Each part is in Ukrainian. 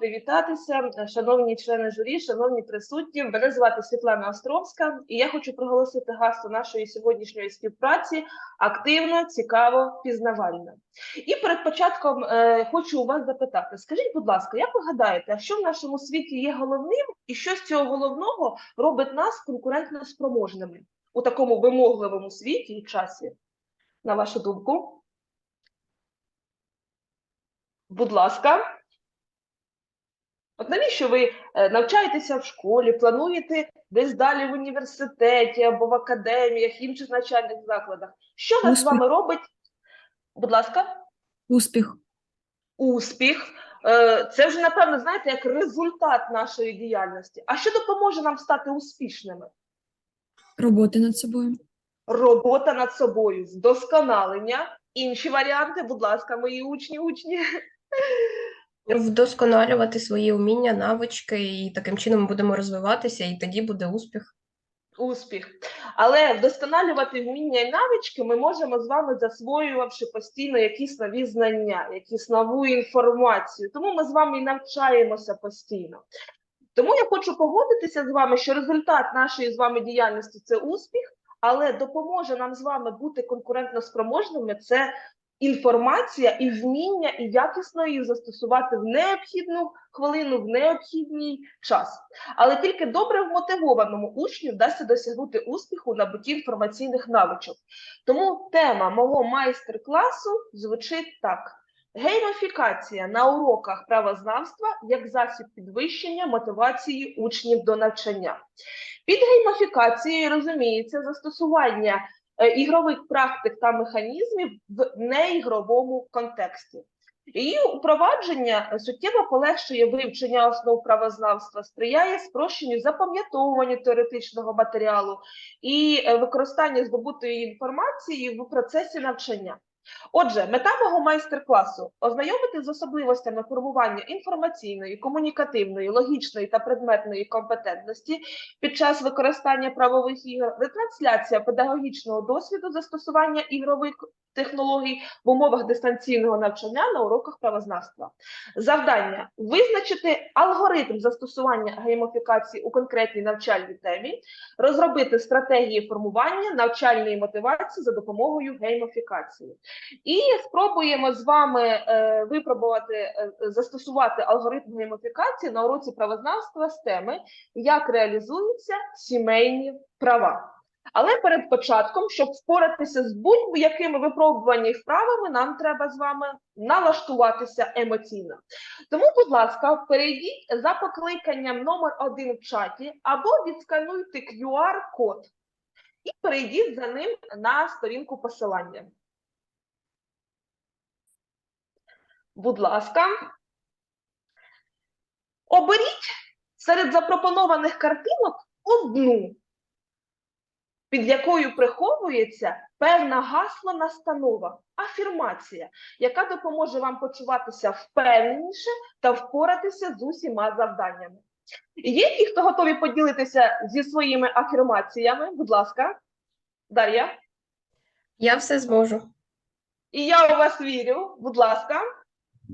привітатися, шановні члени журі, шановні присутні. Мене звати Світлана Островська, і я хочу проголосити гасло нашої сьогоднішньої співпраці активно, цікаво, пізнавально. І перед початком е, хочу у вас запитати: скажіть, будь ласка, як ви гадаєте, що в нашому світі є головним, і що з цього головного робить нас конкурентно спроможними у такому вимогливому світі і часі? На вашу думку? Будь ласка. От навіщо ви е, навчаєтеся в школі, плануєте десь далі в університеті або в академіях, інших навчальних закладах? Що нас з вами робить? Будь ласка, Успіх. успіх. Е, Це вже, напевно, знаєте, як результат нашої діяльності. А що допоможе нам стати успішними? Роботи над собою. Робота над собою, вдосконалення. Інші варіанти, будь ласка, мої учні, учні. Вдосконалювати свої уміння, навички, і таким чином ми будемо розвиватися, і тоді буде успіх. Успіх. Але вдосконалювати вміння і навички ми можемо з вами засвоювавши постійно якісь нові знання, якісь нову інформацію. Тому ми з вами і навчаємося постійно. Тому я хочу погодитися з вами, що результат нашої з вами діяльності це успіх, але допоможе нам з вами бути конкурентно спроможними це інформація і вміння, і якісно її застосувати в необхідну хвилину, в необхідний час. Але тільки добре вмотивованому учню вдасться досягнути успіху у набутті інформаційних навичок. Тому тема мого майстер-класу звучить так: геймофікація на уроках правознавства як засіб підвищення мотивації учнів до навчання. Під геймофікацією розуміється застосування ігрових практик та механізмів в неігровому контексті. Її упровадження суттєво полегшує вивчення основ правознавства, сприяє спрощенню запам'ятовуванню теоретичного матеріалу і використанню використання здобутої інформації в процесі навчання. Отже, мета мого майстер-класу ознайомити з особливостями формування інформаційної, комунікативної, логічної та предметної компетентності під час використання правових ігор, ретрансляція педагогічного досвіду застосування ігрових технологій в умовах дистанційного навчання на уроках правознавства. Завдання визначити алгоритм застосування геймофікації у конкретній навчальній темі, розробити стратегії формування навчальної мотивації за допомогою геймофікації. І спробуємо з вами е, випробувати е, застосувати алгоритм геймофікації на уроці правознавства з теми, як реалізуються сімейні права. Але перед початком, щоб впоратися з будь-якими випробуваннями і вправами, нам треба з вами налаштуватися емоційно. Тому, будь ласка, перейдіть за покликанням номер один в чаті або відскануйте QR-код і перейдіть за ним на сторінку посилання. Будь ласка. Оберіть серед запропонованих картинок одну, під якою приховується певна гасло настанова, афірмація, яка допоможе вам почуватися впевненіше та впоратися з усіма завданнями. Є ті, хто готові поділитися зі своїми афірмаціями? Будь ласка, Дар'я. Я все зможу. І я у вас вірю, будь ласка.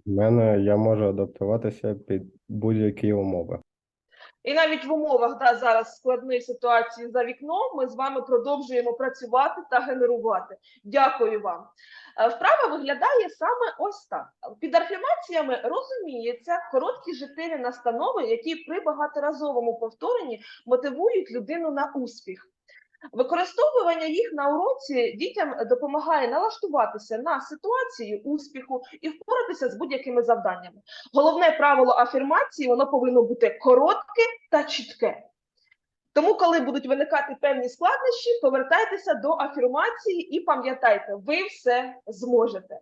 В мене я можу адаптуватися під будь-які умови. І навіть в умовах да, зараз складної ситуації за вікном ми з вами продовжуємо працювати та генерувати. Дякую вам. Е, Вправа виглядає саме ось так. Під афірмаціями розуміється короткі життєві настанови, які при багаторазовому повторенні мотивують людину на успіх. Використовування їх на уроці дітям допомагає налаштуватися на ситуацію успіху і впоратися з будь-якими завданнями. Головне правило афірмації воно повинно бути коротке та чітке. Тому, коли будуть виникати певні складнощі, повертайтеся до афірмації і пам'ятайте, ви все зможете.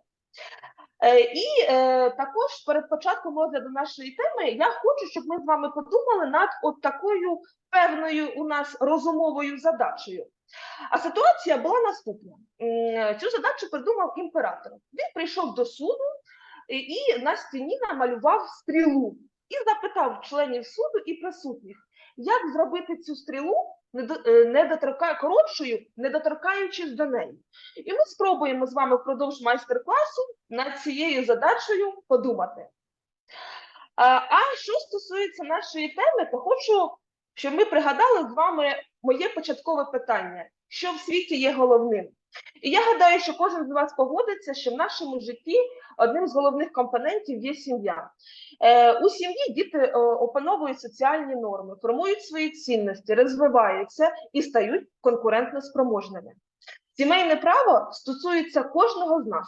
Е, І е, також перед початком розгляду нашої теми я хочу, щоб ми з вами подумали над от такою певною у нас розумовою задачею. А ситуація була наступна: цю задачу придумав імператор. Він прийшов до суду і, і на стіні намалював стрілу і запитав членів суду і присутніх, як зробити цю стрілу не е, доторка- коротшою, не доторкаючись до неї. І ми спробуємо з вами впродовж майстер-класу над цією задачею подумати. А що стосується нашої теми, то хочу, щоб ми пригадали з вами моє початкове питання: що в світі є головним? І я гадаю, що кожен з вас погодиться, що в нашому житті одним з головних компонентів є сім'я. Е, у сім'ї діти е, опановують соціальні норми, формують свої цінності, розвиваються і стають конкурентно спроможними. Сімейне право стосується кожного з нас.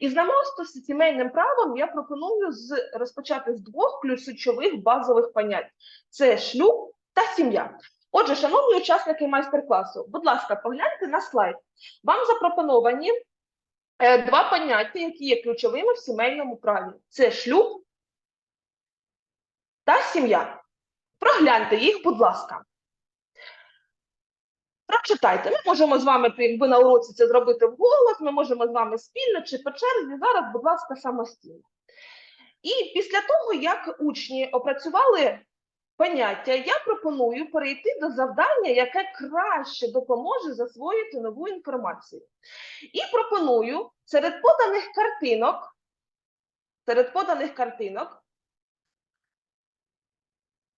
І знайомство з сімейним правом я пропоную з, розпочати з двох ключових базових понять: це шлюб та сім'я. Отже, шановні учасники майстер-класу, будь ласка, погляньте на слайд. Вам запропоновані е, два поняття, які є ключовими в сімейному праві: це шлюб та сім'я. Прогляньте їх, будь ласка. Прочитайте. Ми можемо з вами, якби на уроці це зробити вголос, ми можемо з вами спільно чи по черзі. Зараз, будь ласка, самостійно. І після того, як учні опрацювали поняття, я пропоную перейти до завдання, яке краще допоможе засвоїти нову інформацію. І пропоную серед поданих картинок, серед поданих картинок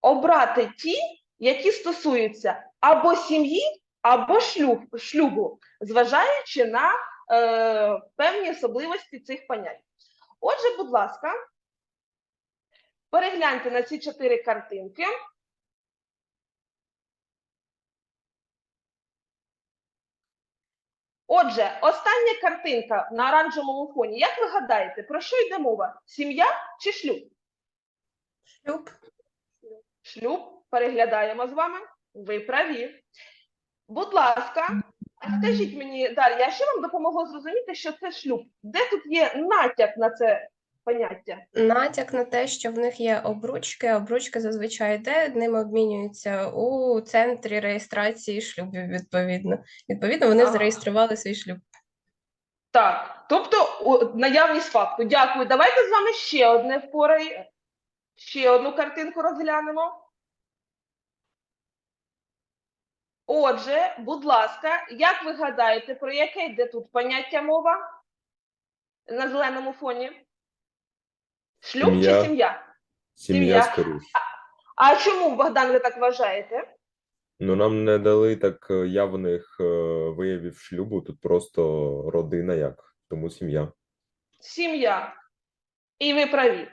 обрати ті, які стосуються або сім'ї, або шлюб, шлюбу, зважаючи на е, певні особливості цих понять. Отже, будь ласка, перегляньте на ці чотири картинки. Отже, остання картинка на оранжевому фоні. Як ви гадаєте, про що йде мова? Сім'я чи шлюб? Шлюб. Шлюб переглядаємо з вами. Ви праві. Будь ласка, скажіть мені, Дар'я, що вам допомогло зрозуміти, що це шлюб? Де тут є натяк на це поняття? Натяк на те, що в них є обручки. Обручки зазвичай де ними обмінюються у центрі реєстрації шлюбів, відповідно. Відповідно, вони Ага. зареєстрували свій шлюб. Так, тобто о, наявність факту. Дякую. Давайте з вами ще одне впорай, ще одну картинку розглянемо. Отже, будь ласка, як ви гадаєте, про яке йде тут поняття мова на зеленому фоні? Шлюб чи Сім'я. сім'я? Сім'я, Сім'я. скоріше. А чому, Богдан, ви так вважаєте? Ну, нам не дали так е, явних е, виявів шлюбу, тут просто родина як, тому сім'я. Сім'я. І ви праві.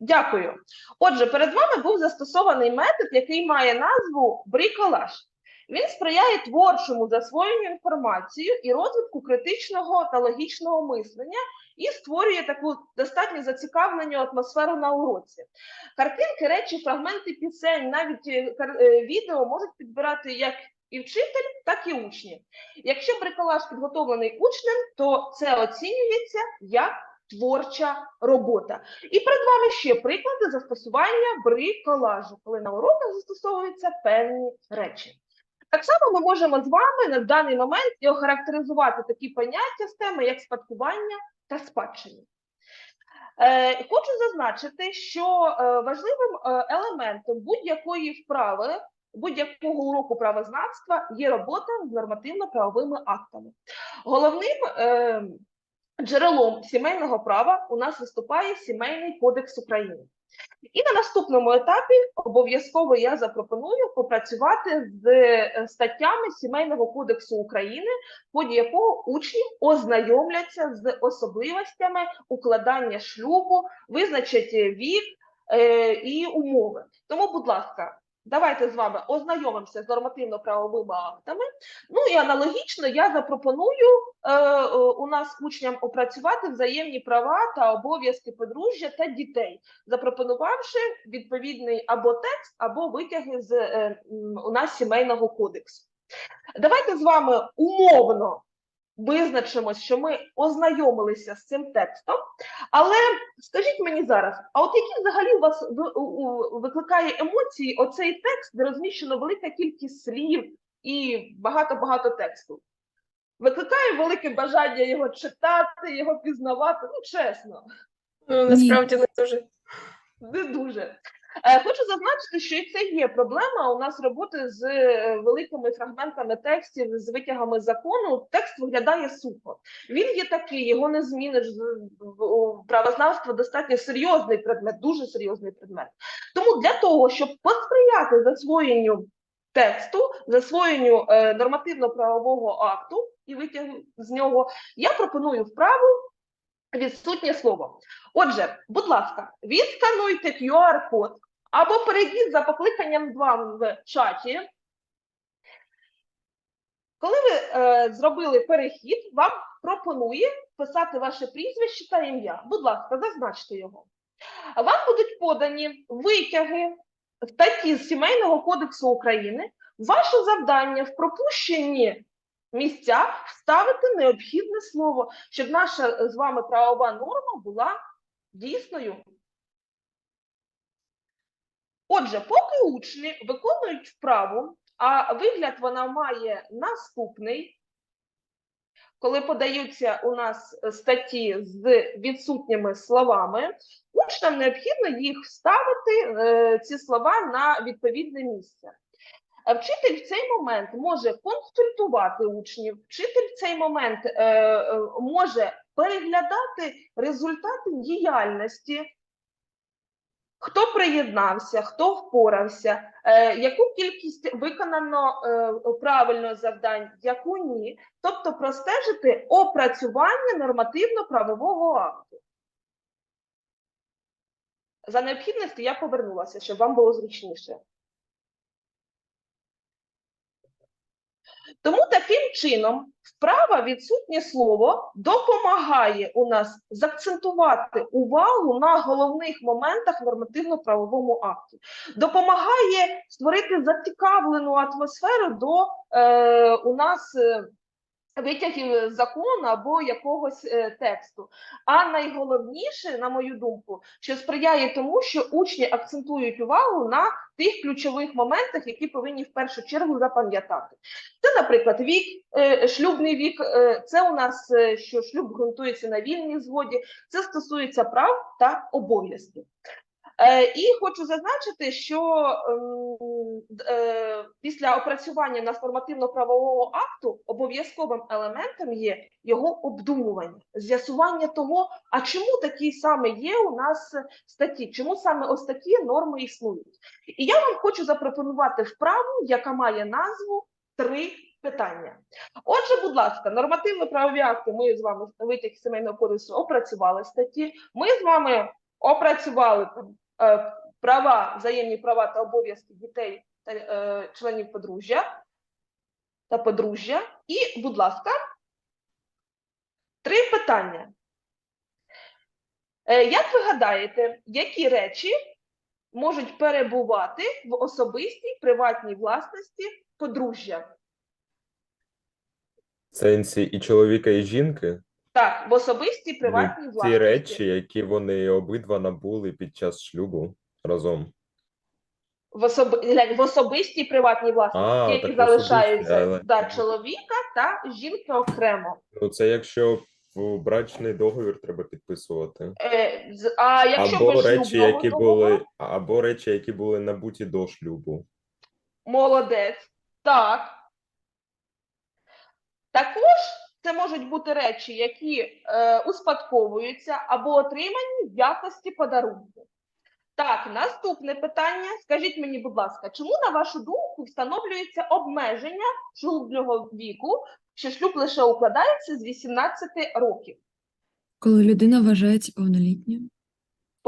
Дякую. Отже, перед вами був застосований метод, який має назву бриколаж. Він сприяє творчому засвоєнню інформації і розвитку критичного та логічного мислення і створює таку достатньо зацікавлену атмосферу на уроці. Картинки, речі, фрагменти пісень, навіть е, е, відео можуть підбирати як і вчитель, так і учні. Якщо бриколаж підготовлений учнем, то це оцінюється як творча робота. І перед вами ще приклади застосування бриколажу, коли на уроках застосовуються певні речі. Так само ми можемо з вами на даний момент і охарактеризувати такі поняття з теми, як спадкування та спадщина. Е, хочу зазначити, що е, важливим е, елементом будь-якої вправи, будь-якого уроку правознавства є робота з нормативно-правовими актами. Головним джерелом сімейного права у нас виступає Сімейний кодекс України. І на наступному етапі обов'язково я запропоную попрацювати з е, статтями Сімейного кодексу України, в ході якого учні ознайомляться з особливостями укладання шлюбу, визначать вік е, і умови. Тому, будь ласка, давайте з вами ознайомимося з нормативно-правовими актами. Ну і аналогічно я запропоную е, е, у нас учням опрацювати взаємні права та обов'язки подружжя та дітей, запропонувавши відповідний або текст, або витяги з е, у нас сімейного кодексу. Давайте з вами умовно визначимось, що ми ознайомилися з цим текстом. Але скажіть мені зараз, а от які взагалі у вас викликає емоції оцей текст, де розміщено велика кількість слів і багато-багато тексту? Викликає велике бажання його читати, його пізнавати. Ну, чесно, Ну, насправді не дуже. не дуже. Е, Хочу зазначити, що це є проблема. У нас роботи з е, великими фрагментами текстів, з витягами закону. Текст виглядає сухо. Він є такий, його не зміниш. У Правознавство достатньо серйозний предмет, дуже серйозний предмет. Тому для того, щоб посприяти засвоєнню тексту, засвоєнню е, нормативно-правового акту і витягу з нього, я пропоную вправу відсутнє слово. Отже, будь ласка, відскануйте QR-код або перейдіть за покликанням 2 в чаті. Коли ви е, зробили перехід, вам пропонує писати ваше прізвище та ім'я. Будь ласка, зазначте його. Вам будуть подані витяги статті з Сімейного кодексу України. Ваше завдання в пропущенні місця вставити необхідне слово, щоб наша з вами правова норма була дійсною. Отже, поки учні виконують вправу, а вигляд вона має наступний. Коли подаються у нас статті з відсутніми словами, учням необхідно їх вставити, е, ці слова, на відповідне місце. Е, Вчитель в цей момент може консультувати учнів, вчитель в цей момент е, може переглядати результати діяльності, хто приєднався, хто впорався, е, яку кількість виконано е, правильно завдань, яку ні. Тобто простежити опрацювання нормативно-правового акту. За необхідності я повернулася, щоб вам було зручніше. Тому таким чином вправа відсутнє слово допомагає у нас заакцентувати увагу на головних моментах нормативно-правовому акті, допомагає створити зацікавлену атмосферу до е, у нас. е, Витягів з закону або якогось е, тексту. А найголовніше, на мою думку, що сприяє тому, що учні акцентують увагу на тих ключових моментах, які повинні в першу чергу запам'ятати. Це, наприклад, вік, е, шлюбний вік. е, Це у нас що шлюб ґрунтується на вільній згоді. Це стосується прав та обов'язків. Е, І хочу зазначити, що ем, е, після опрацювання нас нормативно-правового акту обов'язковим елементом є його обдумування, з'ясування того, а чому такі саме є у нас статті, чому саме ось такі норми існують. І я вам хочу запропонувати вправу, яка має назву три питання. Отже, будь ласка, нормативно-правові акти. Ми з вами витяг сімейного кодексу опрацювали статті. Ми з вами опрацювали там, права, взаємні права та обов'язки дітей та е, членів подружжя та подружжя. І, будь ласка, три питання. Е, як ви гадаєте, які речі можуть перебувати в особистій приватній власності подружжя? Сенсі і чоловіка, і жінки. Так, в особистій приватній власності. Ті речі, які вони обидва набули під час шлюбу разом. в, особ... глянь, в особистій приватній власності, А, які так залишаються але- да, чоловіка та жінки окремо. Ну, це якщо в брачний договір треба підписувати. Е, з- а якщо Або без речі, шлюбного які договору, були, або речі, які були набуті до шлюбу. молодець. Так. Також це можуть бути речі, які е, успадковуються або отримані в якості подарунку. Так, наступне питання. Скажіть мені, будь ласка, чому, на вашу думку, встановлюється обмеження шлюбного віку, що шлюб лише укладається з 18 років? Коли людина вважається повнолітньою.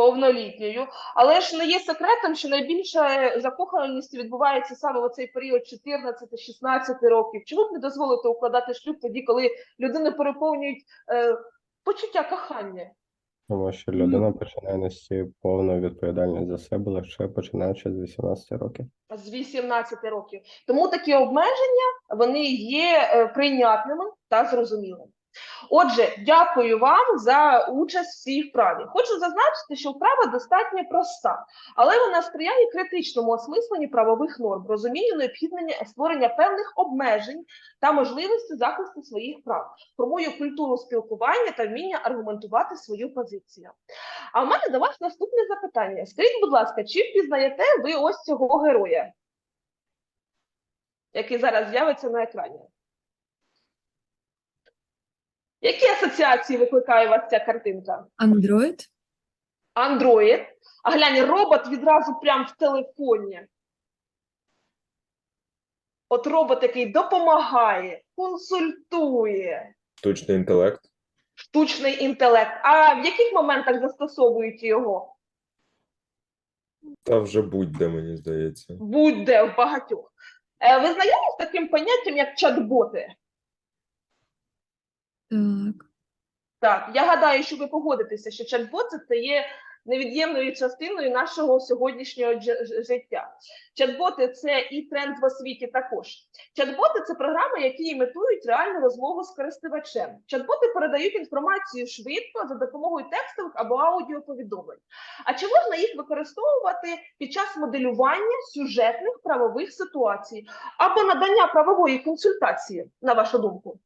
Повнолітньою. Але ж не є секретом, що найбільша закоханість відбувається саме в цей період 14-16 років. Чому б не дозволити укладати шлюб тоді, коли людини переповнюють е, почуття кохання? Тому що людина починає нести повну відповідальність за себе лише починаючи з 18 років. з 18 років. Тому такі обмеження вони є е, прийнятними та зрозумілими. Отже, дякую вам за участь в цій вправі. Хочу зазначити, що вправа достатньо проста, але вона сприяє критичному осмисленні правових норм, розумінню необхіднення створення певних обмежень та можливості захисту своїх прав, формує культуру спілкування та вміння аргументувати свою позицію. А в мене до вас наступне запитання. Скажіть, будь ласка, чи впізнаєте ви ось цього героя, який зараз з'явиться на екрані? Які асоціації викликає у вас ця картинка? Android? Андроїд. А глянь, робот відразу прямо в телефоні. От робот, який допомагає, консультує, Штучний інтелект. штучний інтелект. А в яких моментах застосовують його? Та вже будь-де, мені здається. Будь-де в багатьох. Е, Ви знайомі з таким поняттям, як чат-боти? Так. Так, я гадаю, що ви погодитеся, що чат-боти це є невід'ємною частиною нашого сьогоднішнього життя. Чат-боти це і тренд в освіті також. Чат-боти це програми, які імітують реальну розмову з користувачем. Чат-боти передають інформацію швидко за допомогою текстових або аудіоповідомлень. А чи можна їх використовувати під час моделювання сюжетних правових ситуацій або надання правової консультації, на вашу думку?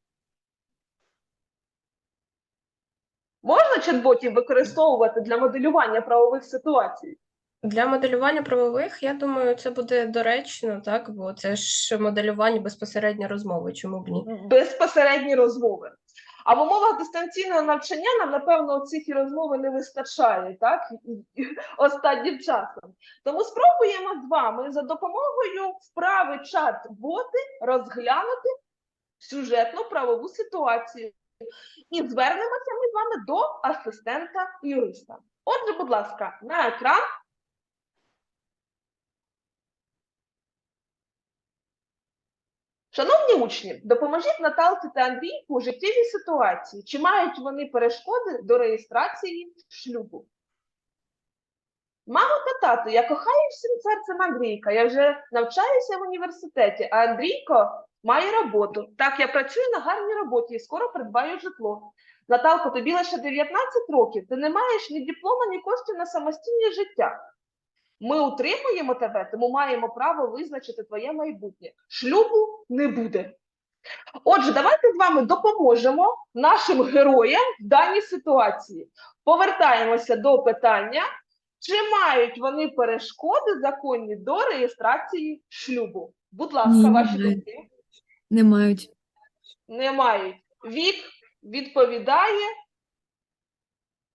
Можна чат-ботів використовувати для моделювання правових ситуацій? Для моделювання правових, я думаю, це буде доречно, так, бо це ж моделювання безпосередньо розмови, чому б ні? Безпосередні розмови. А в умовах дистанційного навчання нам, напевно, цих і розмови не вистачає, так? Останнім часом. Тому спробуємо з вами за допомогою вправи чат-боти розглянути сюжетну правову ситуацію. І звернемося ми з вами до асистента юриста. Отже, будь ласка, на екран Шановні учні, допоможіть Наталці та Андрійку у життєвій ситуації. Чи мають вони перешкоди до реєстрації шлюбу? Мамо та тату, я кохаю всім серцем Андрійка. Я вже навчаюся в університеті, а Андрійко має роботу. Так, я працюю на гарній роботі і скоро придбаю житло. Наталко, тобі лише 19 років. Ти не маєш ні диплома, ні коштів на самостійне життя. Ми утримуємо тебе, тому маємо право визначити твоє майбутнє. Шлюбу не буде. Отже, давайте з вами допоможемо нашим героям в даній ситуації. Повертаємося до питання, чи мають вони перешкоди законні до реєстрації шлюбу? Будь ласка, ваші думки. Не мають. Не мають. Вік відповідає,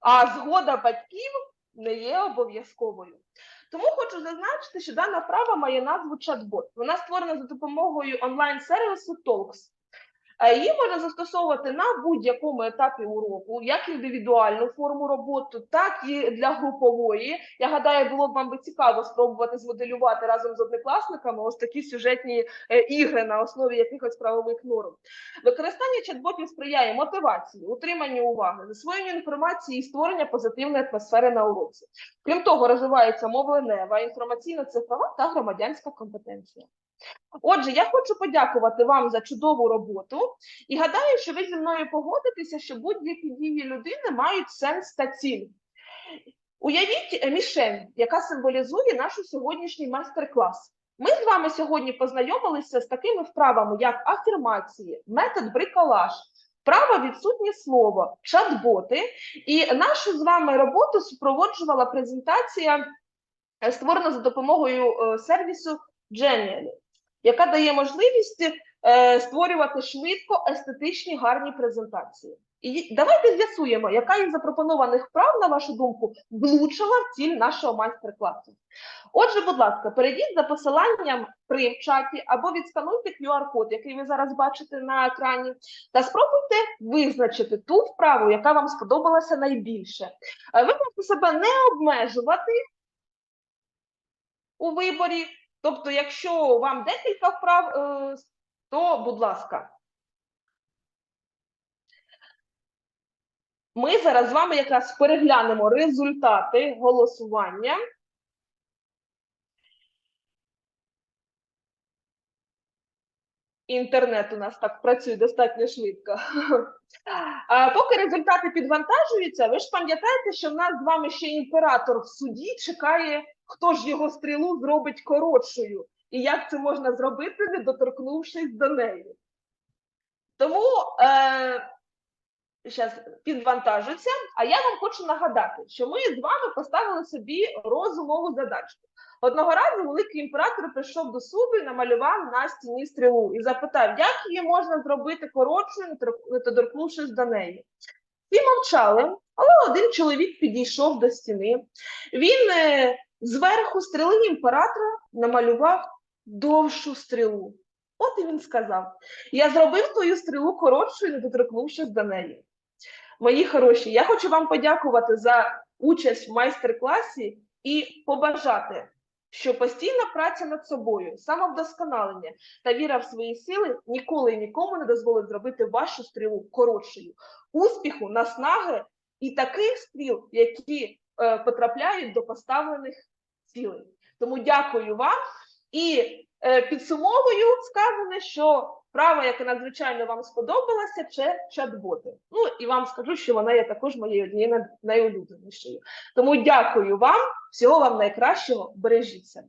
а згода батьків не є обов'язковою. Тому хочу зазначити, що дана вправа має назву чат-бот. Вона створена за допомогою онлайн-сервісу Talks. Е, Її можна застосовувати на будь-якому етапі уроку, як індивідуальну форму роботи, так і для групової. Я гадаю, було б вам би цікаво спробувати змоделювати разом з однокласниками ось такі сюжетні е, ігри на основі якихось правових норм. Використання чат-ботів сприяє мотивації, утриманню уваги, засвоєнню інформації і створення позитивної атмосфери на уроці. Крім того, розвивається мовленева, інформаційно-цифрова та громадянська компетенція. Отже, я хочу подякувати вам за чудову роботу і гадаю, що ви зі мною погодитеся, що будь-які дії людини мають сенс та ціль. Уявіть е, мішень, яка символізує наш сьогоднішній майстер-клас. Ми з вами сьогодні познайомилися з такими вправами, як афірмації, метод бриколаж, вправа відсутнє слово, чат-боти. І нашу з вами роботу супроводжувала презентація, е, створена за допомогою е, сервісу Genially, яка дає можливість е, створювати швидко естетичні гарні презентації. І давайте з'ясуємо, яка із запропонованих вправ, на вашу думку, влучила в ціль нашого майстер-класу. Отже, будь ласка, перейдіть за посиланням при в чаті або відскануйте QR-код, який ви зараз бачите на екрані, та спробуйте визначити ту вправу, яка вам сподобалася найбільше. Е, Ви можете себе не обмежувати у виборі. Тобто, якщо вам декілька вправ, е, то будь ласка. Ми зараз з вами якраз переглянемо результати голосування. Інтернет у нас так працює достатньо швидко. А поки результати підвантажуються, ви ж пам'ятаєте, що в нас з вами ще імператор в суді чекає, хто ж його стрілу зробить коротшою, і як це можна зробити, не доторкнувшись до неї. Тому е, зараз підвантажується, а я вам хочу нагадати, що ми з вами поставили собі розумову задачку. Одного разу великий імператор прийшов до суду і намалював на стіні стрілу і запитав, як її можна зробити коротшою, не тор- доторкнувшись до неї. Всі мовчали, але один чоловік підійшов до стіни. Він е, зверху стріли імператора намалював довшу стрілу. От і він сказав: Я зробив твою стрілу коротшою, не доторкнувшись до неї. Мої хороші, я хочу вам подякувати за участь в майстер-класі і побажати, що постійна праця над собою, самовдосконалення та віра в свої сили ніколи і нікому не дозволить зробити вашу стрілу коротшою. Успіху, наснаги і таких стріл, які е, потрапляють до поставлених цілей. Тому дякую вам і е, підсумовую сказане, що Права, яка надзвичайно вам сподобалася, це чат-боти. Ну і вам скажу, що вона є також моєю однією най- найулюбленішою. Тому дякую вам, всього вам найкращого, бережіть себе.